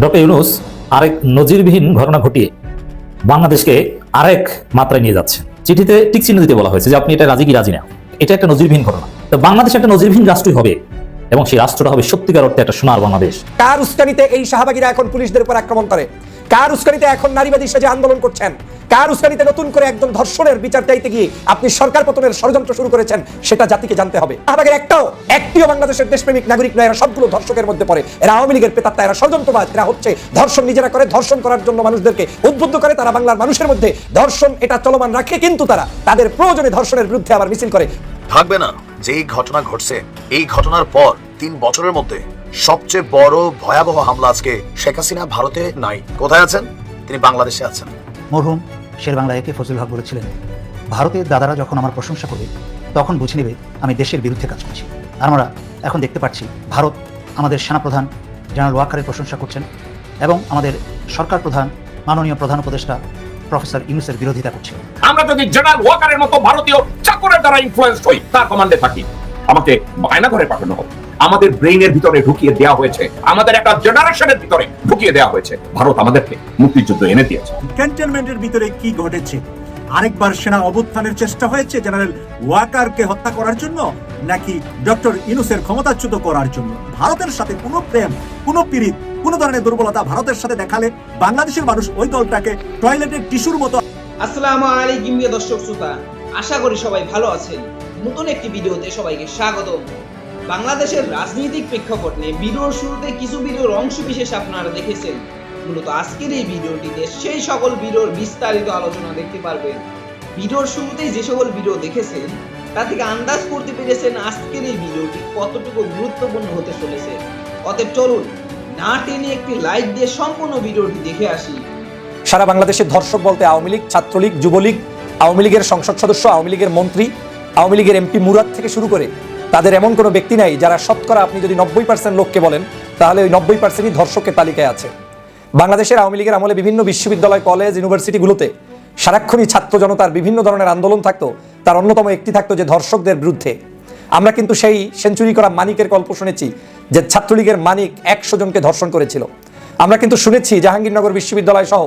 Doctor Yunus আরেক নজিরবিহীন ঘটনা ঘটিয়ে বাংলাদেশকে আরেক মাত্রায় নিয়ে যাচ্ছে। চিঠিতে ঠিক চিহ্ন দিতে বলা হয়েছে যে আপনি এটা রাজি কি রাজি না। এটা একটা নজিরবিহীন ঘটনা। তো বাংলাদেশ একটা নজিরবিহীন রাষ্ট্রই হবে এবং সেই রাষ্ট্রটা হবে সত্যিকার অর্থে একটা সোনার বাংলাদেশ। কার উস্কানিতে এই শাহবাগীরা এখন পুলিশদের উপর আক্রমণ করে? কার উস্কানিতে এখন নারীবাদী সেজে আন্দোলন করছেন? কার উস্কানিতে নতুন করে একজন ধর্ষণের বিচার চাইতে গিয়ে আপনি সরকার পতনের ষড়যন্ত্র শুরু করেছেন, সেটা জাতিকে জানতে হবে। শাহবাগের একটাও, একটিও বাংলাদেশের দেশপ্রেমিক, নাগরিক নয়, এরা সবগুলো ধর্ষকের মধ্যে পড়ে। এরা আওয়ামী লীগের পেতাত্তা, এরা ষড়যন্ত্রবাদ, এরা হচ্ছে ধর্ষণ নিজেরা করে, ধর্ষণ করার জন্য মানুষদেরকে উদ্বুদ্ধ করে, তারা বাংলার মানুষের মধ্যে ধর্ষণ এটা চলমান রাখে কিন্তু তারা তাদের প্রয়োজনে ধর্ষণের বিরুদ্ধে আবার মিছিল করে। থাকবে না যে ঘটনা ঘটছে, এই ঘটনার পর তিন বছরের মধ্যে সবচেয়ে বড় ভয়াবহ হামলা আজকে শেখ হাসিনা ভারতে নাই। কোথায় আছেন? তিনি বাংলাদেশে আছেন। মরহুম শের বাংলা একে ফজল হক বলেছিলেন? ভারতের দাদারা যখন আমার প্রশংসা করবে তখন বুঝে নেবে আমি দেশের বিরুদ্ধে কাজ করছি। আর আমরা এখন দেখতে পাচ্ছি ভারত আমাদের সেনাপ্রধান জেনারেল ওয়াকারের প্রশংসা করছেন এবং আমাদের সরকার প্রধান মাননীয় প্রধান উপদেষ্টা প্রফেসর ইউনুসের বিরোধিতা করছে আমরা যদি জেনারেল ওয়াকারের মতো ভারতীয় চাকরের দ্বারা ইনফ্লুয়েন্স হই তার কমান্ডে থাকি। আমাকে বায়না ঘরে পাঠানো হোক আমাদের ব্রেইনের ভিতরে ঢুকিয়ে দেওয়া হয়েছে। আমাদের একটা জেনারেশনের ভিতরে ঢুকিয়ে দেওয়া হয়েছে। ভারত আমাদেরকে মুক্তিযুদ্ধ এনে দিয়েছে। ক্যান্টনমেন্টের ভিতরে কি ঘটেছে? আরেকবার সেনা অভ্যুত্থানের চেষ্টা হয়েছে জেনারেল ওয়াকারকে হত্যা করার জন্য নাকি ডক্টর ইনুসের ক্ষমতাচ্যুত করার জন্য? ভারতের সাথে কোনো প্রেম কোনো পীড়িত কোনো ধরনের দুর্বলতা ভারতের সাথে দেখালে বাংলাদেশের মানুষ ওই দলটাকে টয়লেটের টিস্যুর মতো আসসালামু আলাইকুম প্রিয় দর্শক শ্রোতা। আশা করি সবাই ভালো আছেন। নতুন একটি ভিডিওতে সবাইকে স্বাগতম। বাংলাদেশের রাজনৈতিক প্রেক্ষাপট নিয়ে ভিডিওর শুরুতে কিছু ভিডিওর অংশ বিশেষ আপনারা দেখেছেন। মূলত আজকের এই ভিডিওটিতে সেই সকল ভিডিওর বিস্তারিত আলোচনা দেখতে পারবেন। ভিডিওর শুরুতেই যে সকল ভিডিও দেখেছেন, তা থেকে আন্দাজ করতে পেরেছেন আজকের এই ভিডিওটি কতটুকু গুরুত্বপূর্ণ হতে চলেছে। অতএব চলুন, না টেনে একটি লাইক দিয়ে সম্পূর্ণ ভিডিওটি দেখে আসি। সারা বাংলাদেশের ধর্ষক বলতে আওয়ামী লীগ, ছাত্রলীগ, যুবলীগ, আওয়ামী লীগের সংসদ সদস্য, আওয়ামী লীগের মন্ত্রী, আওয়ামী লীগের এমপি মুরাদ থেকে শুরু করে তাদের এমন কোনো ব্যক্তি নাই যারা শতকরা আপনি যদি নব্বই পার্সেন্ট লোককে বলেন, তাহলে ওই নব্বই পার্সেন্টই ধর্ষকের তালিকায় আছে। বাংলাদেশের আওয়ামী লীগের আমলে বিভিন্ন বিশ্ববিদ্যালয়, কলেজ, ইউনিভার্সিটিগুলোতে সারাক্ষণই ছাত্র জনতার বিভিন্ন ধরনের আন্দোলন থাকতো, তার অন্যতম একটি থাকতো যে ধর্ষকদের বিরুদ্ধে। আমরা কিন্তু সেই সেঞ্চুরি করা মানিকের গল্প শুনেছি, যে ছাত্রলীগের মানিক একশো জনকে ধর্ষণ করেছিল। আমরা কিন্তু শুনেছি জাহাঙ্গীরনগর বিশ্ববিদ্যালয় সহ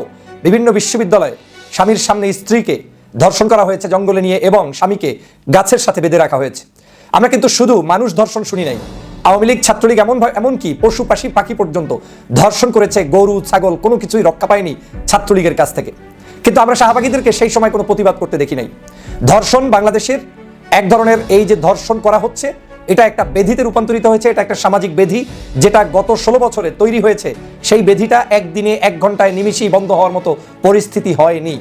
বিভিন্ন বিশ্ববিদ্যালয়ে স্বামীর সামনে স্ত্রীকে ধর্ষণ করা হয়েছে জঙ্গলে নিয়ে এবং স্বামীকে গাছের সাথে বেঁধে রাখা হয়েছে। আমরা কিন্তু শুধু মানুষ ধর্ষণ শুনি নাই। আওয়ামী লীগ, ছাত্রলীগ এমন এমনকি পশু পাখি পাখি পর্যন্ত ধর্ষণ করেছে, গরু, ছাগল, কোনো কিছুই রক্ষা পায়নি ছাত্রলীগের কাছ থেকে। কিন্তু আমরা শাহবাগীদেরকে সেই সময় কোনো প্রতিবাদ করতে দেখি নাই। ধর্ষণ বাংলাদেশের এক ধরনের এই যে ধর্ষণ করা হচ্ছে, এটা একটা বেধিতে রূপান্তরিত হয়েছে, এটা একটা সামাজিক বেধি, যেটা গত ষোলো বছরে তৈরি হয়েছে। সেই বেধিটা একদিনে এক ঘন্টায় নিমিশেই বন্ধ হওয়ার মতো পরিস্থিতি হয়নি।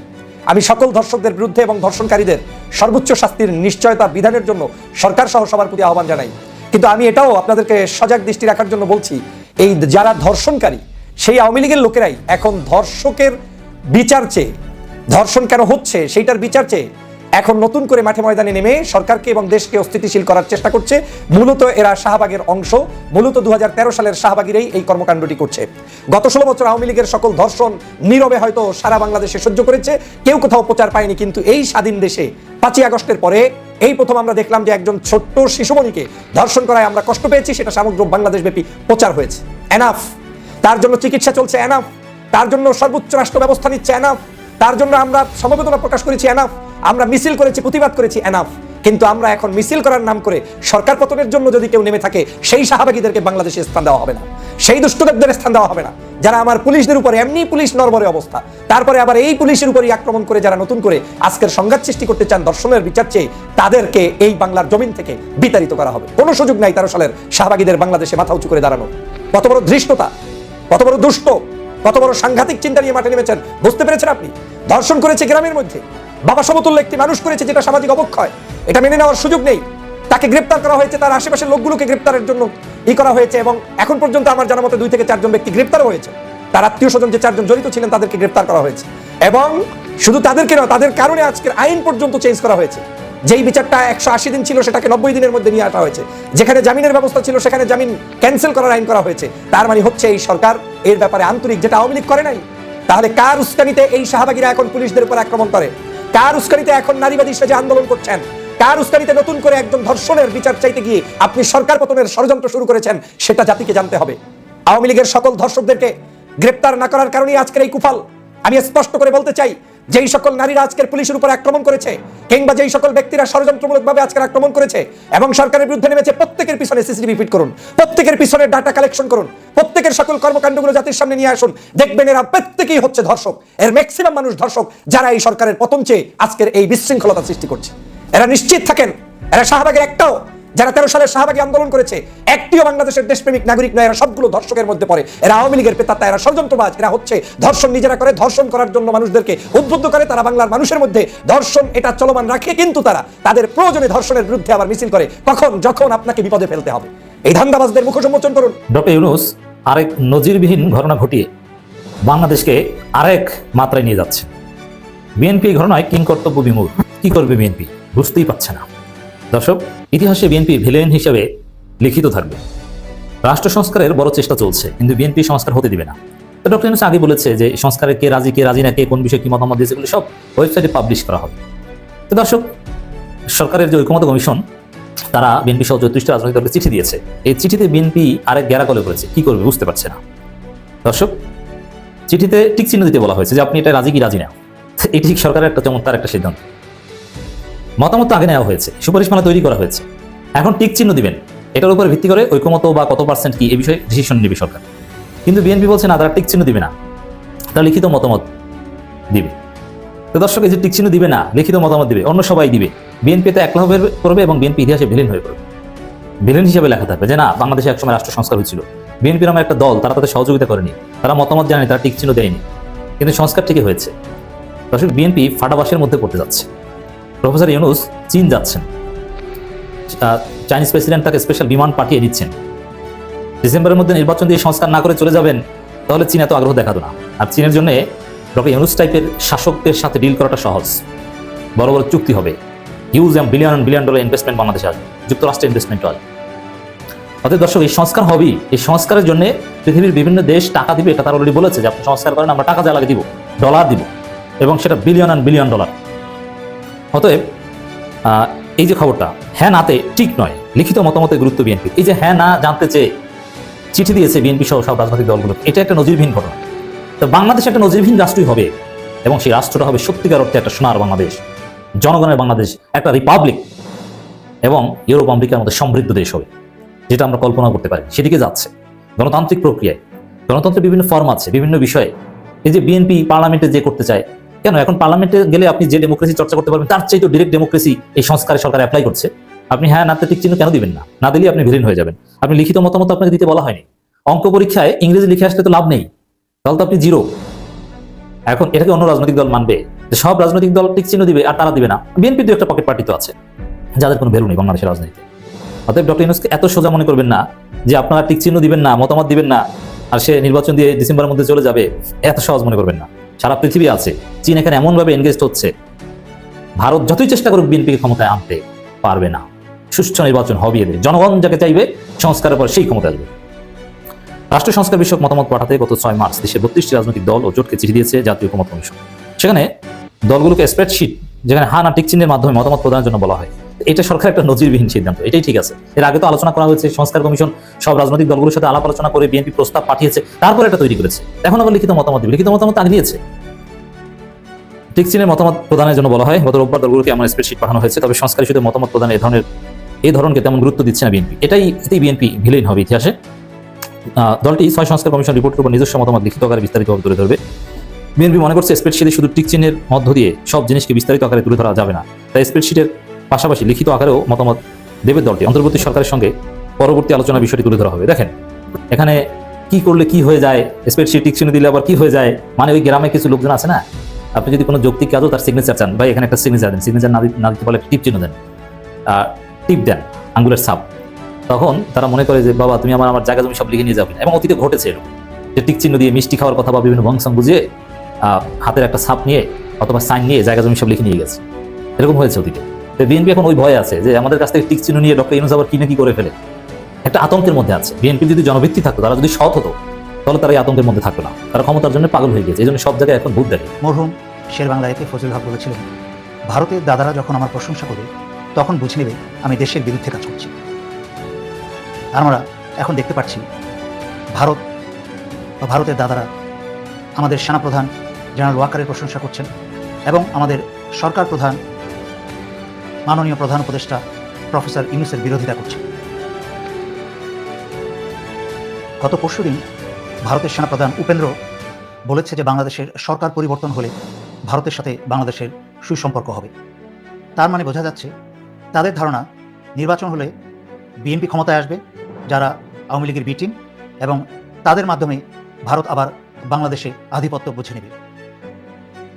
আমি সকল ধর্ষকদের বিরুদ্ধে এবং ধর্ষণকারীদের সর্বোচ্চ শাস্তির নিশ্চয়তা বিধানের জন্য সরকার সহ সবার প্রতি আহ্বান জানাই। কিন্তু আমি এটাও আপনাদেরকে সজাগ দৃষ্টি রাখার জন্য বলছি, এই যারা ধর্ষণকারী, সেই আওয়ামী লীগের লোকেরাই এখন ধর্ষকের বিচার চেয়ে, ধর্ষণ কেন হচ্ছে, সেইটার বিচার চেয়ে এখন নতুন করে মাঠে ময়দানে নেমে সরকারকে এবং দেশকে অস্থিতিশীল করার চেষ্টা করছে। মূলত এরা শাহবাগের অংশ। মূলত দু হাজার তেরো সালের শাহবাগিরাই এই কর্মকাণ্ডটি করছে। গত ষোলো বছর আওয়ামী লীগের সকল ধর্ষণ নীরবে হয়তো সারা বাংলাদেশে সহ্য করেছে। কেউ কোথাও প্রচার পায়নি, কিন্তু এই স্বাধীন দেশে পাঁচই আগস্টের পরে এই প্রথম আমরা দেখলাম যে একজন ছোট্ট শিশুমণিকে ধর্ষণ করায় আমরা কষ্ট পেয়েছি, সেটা সমগ্র বাংলাদেশব্যাপী প্রচার হয়েছে। এনাফ তার জন্য চিকিৎসা চলছে এনাফ তার জন্য সর্বোচ্চ রাষ্ট্র ব্যবস্থা নিচ্ছে এনাফ তার জন্য আমরা সমবেদনা প্রকাশ করেছি এনাফ আমরা মিছিল করেছি, প্রতিবাদ করেছি এনাফ কিন্তু আমরা এখন মিছিল করার নাম করে সরকার পতনের জন্য যদি কেউ নেমে থাকে, সেই শাহবাগীদেরকে বাংলাদেশে স্থান দেওয়া হবে না। সেই দুষ্টদেবদের স্থান দেওয়া হবে না। যারা আমার পুলিশদের উপরে, এমনি পুলিশ নরবরে অবস্থা। তারপরে আবার এই পুলিশের উপরই আক্রমণ করে যারা নতুন করে আজকের সংঘাত সৃষ্টি করতে চান, দর্শনের বিচার চেয়ে তাদেরকে এই বাংলার জমিন থেকে বিতাড়িত করা হবে। কোনো সুযোগ নাই তেরো সালের শাহবাগীদের বাংলাদেশে মাথা উঁচু করে দাঁড়ানো। কত বড় ধৃষ্টতা, কত বড় দুষ্ট, কত বড় সাংঘাতিক চিন্তা নিয়ে মাঠে নেমেছেন, বুঝতে পেরেছেন আপনি? দর্শন করেছে গ্রামের মধ্যে। বাবা সমতুল্য একটি মানুষ করেছে যেটা সামাজিক অবক্ষয়। এটা মেনে নেওয়ার সুযোগ নেই। তাকে গ্রেপ্তার করা হয়েছে, তার আশেপাশের লোকগুলোকে গ্রেপ্তারের জন্য ই করা হয়েছে এবং এখন পর্যন্ত আমার জানা মতে দুই থেকে চারজন ব্যক্তি গ্রেপ্তারও হয়েছে। তার আত্মীয় স্বজন যে চারজন জড়িত ছিলেন, তাদেরকে গ্রেপ্তার করা হয়েছে। এবং শুধু তাদেরকে নয়, তাদের কারণে আজকের আইন পর্যন্ত চেঞ্জ করা হয়েছে। যেই বিচারটা একশো আশি দিন ছিল, সেটাকে নব্বই দিনের মধ্যে নিয়ে আসা হয়েছে। যেখানে জামিনের ব্যবস্থা ছিল, সেখানে জামিন ক্যান্সেল করার আইন করা হয়েছে। তার মানে হচ্ছে এই সরকার, এর ব্যাপারে আন্তরিক যেটা আওয়ামী লীগ করে নাই, তাহলে কার উস্কানিতে এই শাহবাগীরা এখন পুলিশদের উপর আক্রমণ করে? কার উস্কানিতে এখন নারীবাদী সেজে আন্দোলন করছেন। কার উস্কানিতে নতুন করে একজন ধর্ষণের বিচার চাইতে গিয়ে আপনি সরকার পতনের ষড়যন্ত্র শুরু করেছেন, সেটা জাতিকে জানতে হবে। আওয়ামী লীগের সকল ধর্ষকদেরকে গ্রেপ্তার না করার কারণেই আজকের এই কুফাল। আমি স্পষ্ট করে বলতে চাই যেই সকল নারীরা আজকের পুলিশের উপর আক্রমণ করেছে, কিংবা যেই সকল ব্যক্তিরা ষড়যন্ত্রমূলকভাবে আজকের আক্রমণ করেছে এবং সরকারের বিরুদ্ধে নেমেছে, প্রত্যেকের পিছনে সিসিটিভি ফিট করুন, প্রত্যেকের পিছনে ডাটা কালেকশন করুন, প্রত্যেকের সকল কর্মকাণ্ডগুলো জাতির সামনে নিয়ে আসুন, দেখবেন এরা প্রত্যেকেই হচ্ছে ধর্ষক, এর ম্যাক্সিমাম মানুষ ধর্ষক যারা এই সরকারের পতন চেয়ে আজকের এই বিশৃঙ্খলতা সৃষ্টি করছে। এরা নিশ্চিত থাকেন, এরা শাহবাগের একটাও যারা তেরো সালের শাহবাগী আন্দোলন করেছে, একটিও বাংলাদেশের দেশপ্রেমিক নাগরিক নয়, এরা সবগুলো ধর্ষকের মধ্যে পড়ে। এরা আওয়ামী লীগের পেতাত্তা এরা ষড়যন্ত্রবাজ এরা হচ্ছে ধর্ষণ নিজেরা করে, ধর্ষণ করার জন্য মানুষদেরকে উদ্বুদ্ধ করে, তারা বাংলার মানুষের মধ্যে ধর্ষণ এটা চলমান রাখে, কিন্তু তারা তাদের প্রয়োজনে ধর্ষণের বিরুদ্ধে আবার মিছিল করে, কখন, যখন আপনাকে বিপদে ফেলতে হবে। এই ধান্দাবাজদের মুখ সম্মোচন করুন। ডক্টর ইউনুস, আরেক নজিরবিহীন ঘটনা ঘটিয়ে বাংলাদেশকে আরেক মাত্রায় নিয়ে যাচ্ছে। বিএনপি ঘটনায় কিং কর্তব্য বিমূর কি করবে বিএনপি? বুঝতেই পারছে না। দর্শক ইতিহাসে বিএনপি ভিলেন হিসেবে লিখিত থাকবে। রাষ্ট্র সংস্কারের বড় চেষ্টা চলছে, কিন্তু বিএনপি সংস্কার হতে দিবে না। তো ডক্টর ইউনুস আগে বলেছে যে সংস্কারে কে রাজি কে রাজি না, কে কোন বিষয়ে কি মতামত দিয়েছে এগুলো সব ওয়েবসাইটে পাবলিশ করা হবে। তো দর্শক, সরকারের যে ঐক্যমত কমিশন, তারা বিএনপি সহ চৌত্রিশটা রাজনৈতিক দলকে চিঠি দিয়েছে। এই চিঠিতে বিএনপি আরেক গ্যারাকলে করেছে কি করবে বুঝতে পারছে না। দর্শক, চিঠিতে টিক চিহ্ন দিতে বলা হয়েছে যে আপনি এটা রাজি কি রাজি না। এটি ঠিক সরকারের একটা চমৎকার একটা সিদ্ধান্ত। মতামত আগে নেওয়া হয়েছে সুপারিশমালা তৈরি করা হয়েছে। এখন টিক চিহ্ন দিবেন, এটার উপর ভিত্তি করে ঐক্যমত বা কত পার্সেন্ট কি এই বিষয়ে ডিসিশন নেবে সরকার। কিন্তু বিএনপি বলছে, না, তারা টিক চিহ্ন দিবে না। তারা লিখিত মতামত দিবে। তো দর্শক, এই যে টিক চিহ্ন দিবে না, লিখিত মতামত দিবে, অন্য সবাই দিবে। বিএনপি তো একলা হবে করবে এবং বিএনপি ইতিহাসে ভিলেন হয়ে পড়বে। ভিলেন হিসেবে লেখা থাকবে যে, না, বাংলাদেশে একসময় রাষ্ট্র সংস্কার হয়েছিল। বিএনপি নামে একটা দল, তারা তাদের সহযোগিতা করেনি। তারা মতামত জানেনি, তারা টিক চিহ্ন দেয়নি। কিন্তু সংস্কার ঠিকই হয়েছে। দর্শক, বিএনপি ফাটাবাসের মধ্যে পড়তে যাচ্ছে। প্রফেসর ইউনুস চীন যাচ্ছেন। চাইনিজ প্রেসিডেন্ট তাকে স্পেশাল বিমান পাঠিয়ে দিচ্ছেন। ডিসেম্বরের মধ্যে নির্বাচন দিয়ে সংস্কার না করে চলে যাবেন, তাহলে চীন এত আগ্রহ দেখাতো না। আর চীনের জন্য ডক্টর ইউনুস টাইপের শাসকদের সাথে ডিল করাটা সহজ। বড় বড় চুক্তি হবে। Huge M billion billion dollar investment বাংলাদেশে আসবে যুক্তরাষ্ট্রের ইনভেস্টমেন্ট হয় অতএব দর্শক, এই সংস্কার হবেই। এই সংস্কারের জন্য পৃথিবীর বিভিন্ন দেশ টাকা দিবে, এটা তারা অলরেডি বলেছে যে আপনি সংস্কার করেন, আমরা টাকা যা দিব ডলার দিব। এবং সেটা বিলিয়ন অ্যান্ড বিলিয়ন ডলার অতএব এই যে খবরটা হ্যাঁ নাতে ঠিক নয়। লিখিত মতামতের গুরুত্ব বিএনপি। এই যে হ্যাঁ না জানতে চেয়ে চিঠি দিয়েছে বিএনপি সহ সব রাজনৈতিক দলগুলো এটা একটা নজিরবিহীন ঘটনা। তো বাংলাদেশ একটা নজিরবিহীন রাষ্ট্রই হবে এবং সেই রাষ্ট্রটা হবে সত্যিকার অর্থে একটা সোনার বাংলাদেশ, জনগণের বাংলাদেশ, একটা রিপাবলিক এবং ইউরোপ, আমেরিকার মধ্যে সমৃদ্ধ দেশ হবে, যেটা আমরা কল্পনা করতে পারি সেদিকে যাচ্ছে। গণতান্ত্রিক প্রক্রিয়ায়। গণতন্ত্রের বিভিন্ন ফর্ম আছে, বিভিন্ন বিষয়ে। এই যে বিএনপি পার্লামেন্টে যে করতে চায় কেন? এখন পার্লামেন্টে গেলে আপনি যে ডেমোক্রেসি চর্চা করতে পারবেন, তার চেয়ে তো ডিরেক্ট ডেমোক্রেসি এই সংস্কারে সরকার অ্যাপ্লাই করছে। আপনি হ্যাঁ নাতে টিক চিহ্ন কেন দিবেন না? না দিলে আপনি ভিলেন হয়ে যাবেন। আপনি লিখিত মতামত আপনাকে দিতে বলা হয়নি। অঙ্ক পরীক্ষায় ইংরেজি লিখে আসলে তো লাভ নেই। তাহলে তো আপনি জিরো এখন এটাকে অন্য রাজনৈতিক দল মানবে। যে সব রাজনৈতিক দল টিক চিহ্ন দিবে আর তারা দিবে না। বিএনপি দু একটা পকেট পার্টি তো আছে। যাদের কোনো ভ্যালু নেই বাংলাদেশের রাজনীতিতে। অতএব ডক্টর ইউনুসকে এত সোজা মনে করবেন না যে আপনারা টিক চিহ্ন দিবেন না, মতামত দিবেন না, আর সে নির্বাচন দিয়ে ডিসেম্বরের মধ্যে চলে যাবে, এত সহজ মনে করবেন না। সারা পৃথিবী আছে, চীন এখানে এমনভাবে এনগেজ হচ্ছে, ভারত যতই চেষ্টা করুক বিএনপিকে ক্ষমতায় আনতে পারবে না। সুষ্ঠু নির্বাচন হবে এদের। জনগণ যাকে চাইবে, সংস্কারের পর সেই ক্ষমতা আসবে। রাষ্ট্র সংস্কার বিষয়ক মতামত পাঠাতে গত ছয় মার্চ দেশের বত্রিশটি রাজনৈতিক দল ও জোটকে চিঠি দিয়েছে জাতীয় ঐকমত্য কমিশন সেখানে দলগুলোকে স্প্রেডশিট যেখানে হা না টিক চিহ্নের মাধ্যমে মতামত প্রদানের জন্য বলা হয়। এটা সরকার একটা নজিরবিহীন সিদ্ধান্ত, এটাই ঠিক আছে। এর আগে তো আলোচনা করা হয়েছে, সংস্কার কমিশন, সব রাজনৈতিক দলগুলোর সাথে আলাপ আলোচনা করে বিএনপি প্রস্তাব পাঠিয়েছে, তারপর এটা তৈরি করেছে। এখন আবার লিখিত মতামত দিবে, লিখিত মতামত আগে দিয়েছে। টিক মতামত প্রদানের জন্য বলা হয়, গত রোববার দলগুলোকে আমার স্প্রেডশিট পাঠানো হয়েছে, তবে সংস্কার ইস্যুতে মতামত প্রদান এই ধরনের এই ধরনকে তেমন গুরুত্ব দিচ্ছে না বিএনপি। এটাই এতেই বিএনপি ভিলেন হবে ইতিহাসে। দলটি ছয় সংস্কার কমিশন রিপোর্টের উপর নিজস্ব মতামত লিখিত আকারে বিস্তারিতভাবে তুলে ধরবে। বিএনপি মনে করছে স্প্রেডশিটে শুধু টিক চিহ্নের মধ্য দিয়ে সব জিনিসকে বিস্তারিত আকারে তুলে ধরা যাবে না। তাই স্প্রেডশিটের পাশাপাশি লিখিত আকারেও মতামত দেবে দলটি। অন্তর্বর্তী সরকারের সঙ্গে পরবর্তী আলোচনা বিষয়টি তুলে ধরা হবে। দেখেন, এখানে কি করলে কি হয়ে যায় স্প্রেডশিট টিক চিহ্ন দিলে আবার কি হয়ে যায় মানে ওই গ্রামে কিছু লোকজন আছে না? আপনি যদি কোনো যৌক্তিক কাজও তার সিগনেচার চান, ভাই এখানে একটা সিগনেচার দেন সিগনেচার না দিতে পারলে টিপ চিহ্ন দেন টিপ দেন আঙ্গুলের ছাপ তখন তারা মনে করে যে, বাবা, তুমি আমার আমার জায়গা জমি সব লিখে নিয়ে যাবে এবং অতীতে ঘটেছে এরকম। যে টিক চিহ্ন দিয়ে মিষ্টি খাওয়ার কথা বা বিভিন্ন ভংসং বুঝিয়ে হাতের একটা ছাপ নিয়ে অথবা সাইন নিয়ে জায়গা জমি সব লিখে নিয়ে গেছে। এরকম হয়েছে অতীতে। বিএনপি এখন ওই ভয় আছে যে আমাদের কাছ থেকে টিক চিহ্ন নিয়ে ডক্টর ইউনুস আবার কিনে কি করে ফেলে? একটা আতঙ্কের মধ্যে আছে। বিএনপি যদি জনভিত্তি থাকতো, তারা যদি সৎ হতো, তাহলে তারা এই আতঙ্কের মধ্যে থাকতো না। তারা ক্ষমতার জন্য পাগল হয়ে গেছে এই জন্য সব জায়গায় এখন ভূত দেখে মরহুম, শের বাংলা একে ফজল হক বলেছিলেন, ভারতের দাদারা যখন আমার প্রশংসা করে, তখন বুঝে নেবে আমি দেশের বিরুদ্ধে কাজ করছি। আমরা এখন দেখতে পাচ্ছি, ভারত বা ভারতের দাদারা আমাদের সেনাপ্রধান জেনারেল ওয়াকারের প্রশংসা করছেন এবং আমাদের সরকার প্রধান মাননীয় প্রধান উপদেষ্টা প্রফেসর ইউনুসের বিরোধিতা করছে গত পরশুদিন ভারতের সেনাপ্রধান উপেন্দ্র বলেছে যে বাংলাদেশের সরকার পরিবর্তন হলে ভারতের সাথে বাংলাদেশের সুসম্পর্ক হবে। তার মানে বোঝা যাচ্ছে তাদের ধারণা নির্বাচন হলে বিএনপি ক্ষমতায় আসবে, যারা আওয়ামী লীগের বি টিম এবং তাদের মাধ্যমে ভারত আবার বাংলাদেশে আধিপত্য বুঝে নেবে।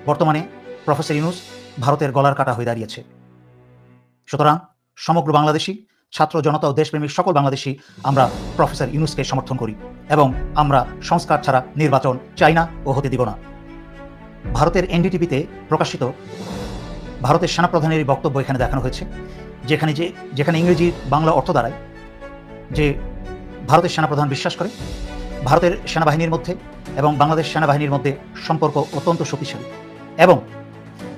বর্তমানে প্রফেসর ইউনুস ভারতের গলার কাটা হয়ে দাঁড়িয়েছে। সুতরাং সমগ্র বাংলাদেশি ছাত্র জনতা ও দেশপ্রেমিক সকল বাংলাদেশি আমরা প্রফেসর ইউনুসকে সমর্থন করি এবং আমরা সংস্কার ছাড়া নির্বাচন চাই না ও হতে দিব না। ভারতের এনডিটিভিতে প্রকাশিত ভারতের সেনাপ্রধানের এই বক্তব্য এখানে দেখানো হয়েছে, যেখানে যে যেখানে ইংরেজি বাংলা অর্থ দাঁড়ায়, যে ভারতের সেনাপ্রধান বিশ্বাস করে, ভারতের সেনাবাহিনীর মধ্যে এবং বাংলাদেশ সেনাবাহিনীর মধ্যে সম্পর্ক অত্যন্ত শক্তিশালী এবং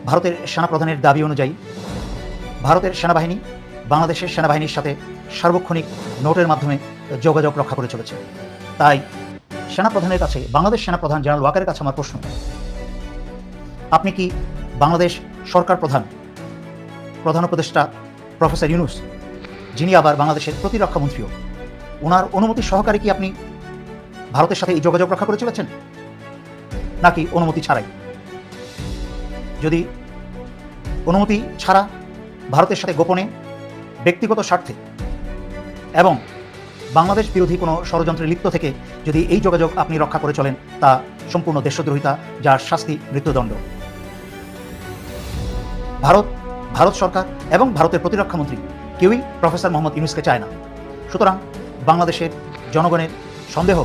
ভারতের সেনাপ্রধানের দাবি অনুযায়ী ভারতের সেনাবাহিনী বাংলাদেশের সেনাবাহিনীর সাথে সার্বক্ষণিক নোটের মাধ্যমে যোগাযোগ রক্ষা করে চলেছে। তাই সেনাপ্রধানের কাছে, বাংলাদেশ সেনাপ্রধান জেনারেল ওয়াকারের কাছে আমার প্রশ্ন। আপনি কি বাংলাদেশ সরকার প্রধান প্রধান উপদেষ্টা প্রফেসর ইউনুস, যিনি আবার বাংলাদেশের প্রতিরক্ষা মন্ত্রীও ওনার অনুমতি সহকারে কি আপনি ভারতের সাথে এই যোগাযোগ রক্ষা করে চলেছেন? নাকি অনুমতি ছাড়াই? যদি অনুমতি ছাড়া ভারতের সাথে গোপনে, ব্যক্তিগত স্বার্থে এবং বাংলাদেশ বিরোধী কোনো ষড়যন্ত্রে লিপ্ত থেকে যদি এই যোগাযোগ আপনি রক্ষা করে চলেন, তা সম্পূর্ণ দেশদ্রোহিতা যার শাস্তি মৃত্যুদণ্ড। ভারত ভারত সরকার এবং ভারতের প্রতিরক্ষা মন্ত্রী কেউই প্রফেসর মোহাম্মদ ইউনুসকে চায় না। সুতরাং বাংলাদেশের জনগণের সন্দেহ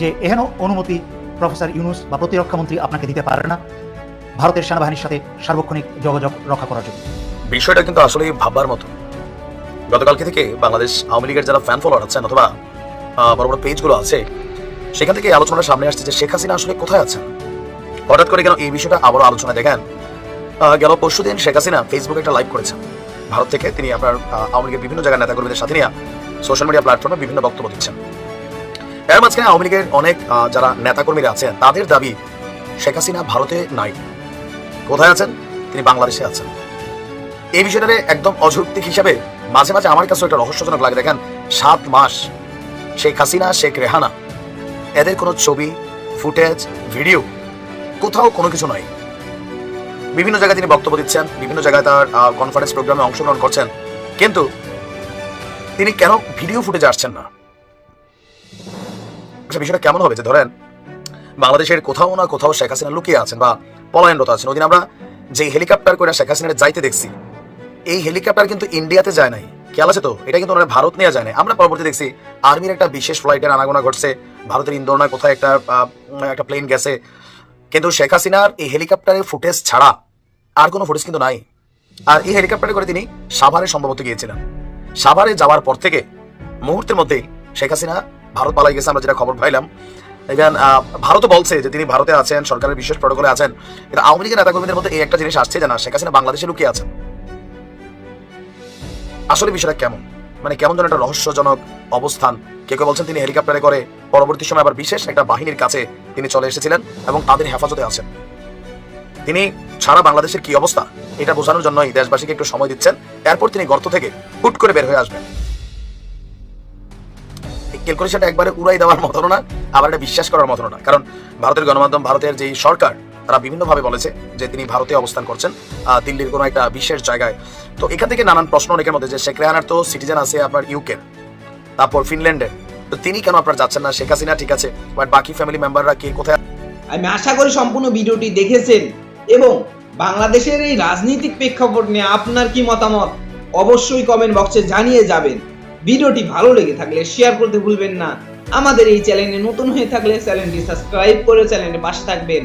যে এহেন অনুমতি প্রফেসর ইউনুস বা প্রতিরক্ষামন্ত্রী আপনাকে দিতে পারে না, ভারতের সেনাবাহিনীর সাথে সার্বক্ষণিক যোগাযোগ রক্ষা করার জন্য। বিষয়টা কিন্তু আসলে ভাববার মতো। গতকালকে থেকে বাংলাদেশ আওয়ামী লীগের যারা ফ্যান ফলোয়ার আছেন অথবা বড় বড় পেজগুলো আছে, সেখান থেকে এই আলোচনাটা সামনে আসছে যে শেখ হাসিনা আসলে কোথায় আছেন? হঠাৎ করে কেন এই বিষয়টা আবারও আলোচনা দেখেন। গেল পরশু দিন শেখ হাসিনা ফেসবুকে একটা লাইভ করেছেন। ভারত থেকে তিনি আপনার আওয়ামী লীগের বিভিন্ন জায়গায় নেতাকর্মীদের সাথে নিয়ে সোশ্যাল মিডিয়া প্ল্যাটফর্মে বিভিন্ন বক্তব্য দিচ্ছেন। এর মাঝখানে আওয়ামী লীগের অনেক যারা নেতাকর্মীরা আছেন, তাদের দাবি শেখ হাসিনা ভারতে নাই। কোথায় আছেন? তিনি বাংলাদেশে আছেন। এই বিষয়টারে একদম অযৌক্তিক হিসাবে মাঝে মাঝে আমার কাছে একটা রহস্যজনক লাগে। দেখেন, সাত মাস শেখ হাসিনা, শেখ রেহানা, এদের কোনো ছবি, ফুটেজ, ভিডিও কোথাও কোনো কিছু নাই। বিভিন্ন জায়গায় তিনি বক্তব্য দিচ্ছেন, বিভিন্ন জায়গায় তার কনফারেন্স প্রোগ্রামে অংশগ্রহণ করছেন। কিন্তু তিনি কেন ভিডিও ফুটেজ আসছেন না? আচ্ছা বিষয়টা কেমন হবে? যে ধরেন, বাংলাদেশের কোথাও না কোথাও শেখ হাসিনা লুকিয়ে আছেন বা পলায়নরত আছেন। ওদিন আমরা যে হেলিকপ্টার করে শেখ হাসিনার যাইতে দেখছি এই হেলিকপ্টার কিন্তু ইন্ডিয়াতে যায় নাই। খেয়াল আছে তো? এটা কিন্তু ওনারা ভারত নিয়ে যায় নাই আমরা পরবর্তী দেখছি, আর্মির একটা বিশেষ ফ্লাইটের আনাগোনা ঘটছে। ভারতের ইন্দোর না কোথায় একটা একটা প্লেন গেছে। কিন্তু শেখ হাসিনার এই হেলিকপ্টারের ফুটেজ ছাড়া আর কোনো ফুটেজ কিন্তু নাই। আর এই হেলিকপ্টারে করে তিনি সাভারে সম্ভবত গিয়েছিলেন। সাভারে যাওয়ার পর থেকে মুহূর্তের মধ্যেই শেখ হাসিনা ভারত পালাই গেছে, আমরা যেটা খবর পাইলাম। ইভেন ভারতও বলছে যে তিনি ভারতে আছেন, সরকারের বিশেষ প্রটোকলে আছেন। কিন্তু আওয়ামী লীগের নেতাকর্মীদের মধ্যে এই একটা জিনিস আসছে যে না, শেখ হাসিনা বাংলাদেশে লুকিয়ে আছেন। আসলে বিষয়টা কেমন? মানে কেমন যেন একটা রহস্যজনক অবস্থান। কেউ কেউ বলছেন তিনি হেলিকপ্টারে করে পরবর্তী সময় আবার বিশেষ একটা বাহিনীর কাছে তিনি চলে এসেছিলেন এবং তাদের হেফাজতে আছেন। তিনি সারা বাংলাদেশের কি অবস্থা? এটা বোঝানোর জন্যই দেশবাসীকে একটু সময় দিচ্ছেন। এরপর তিনি গর্ত থেকে হুট করে বের হয়ে আসবেন। ক্যালকুলেশনটা একবারে উড়াই দেওয়ার মতো না, আবার এটা বিশ্বাস করার মতো না। কারণ ভারতের গণমাধ্যম, ভারতের যেই সরকার তারা বিভিন্নভাবে বলেছে যে তিনি ভারতে অবস্থান করছেন দিল্লির কোনো একটা বিশেষ জায়গায়। তো এখান থেকে নানান প্রশ্ন অনেকের মধ্যে যে শেখ রেহানার তো সিটিজেন আছে আপনার ইউকের তারপর ফিনল্যান্ডের তো তিনি কেন আপনার যাচ্ছেন না? শেখ হাসিনা ঠিক আছে বাট বাকি ফ্যামিলি মেম্বাররা কে, কোথায়? আমি আশা করি সম্পূর্ণ ভিডিওটি দেখেছেন এবং বাংলাদেশের এই রাজনৈতিক প্রেক্ষাপট নিয়ে আপনার কি মতামত? অবশ্যই কমেন্ট বক্সে জানিয়ে যাবেন। ভিডিওটি ভালো লেগে থাকলে শেয়ার করতে ভুলবেন না। আমাদের এই চ্যানেলে নতুন হয়ে থাকলে চ্যানেলটি সাবস্ক্রাইব করে চ্যানেলের পাশে থাকবেন।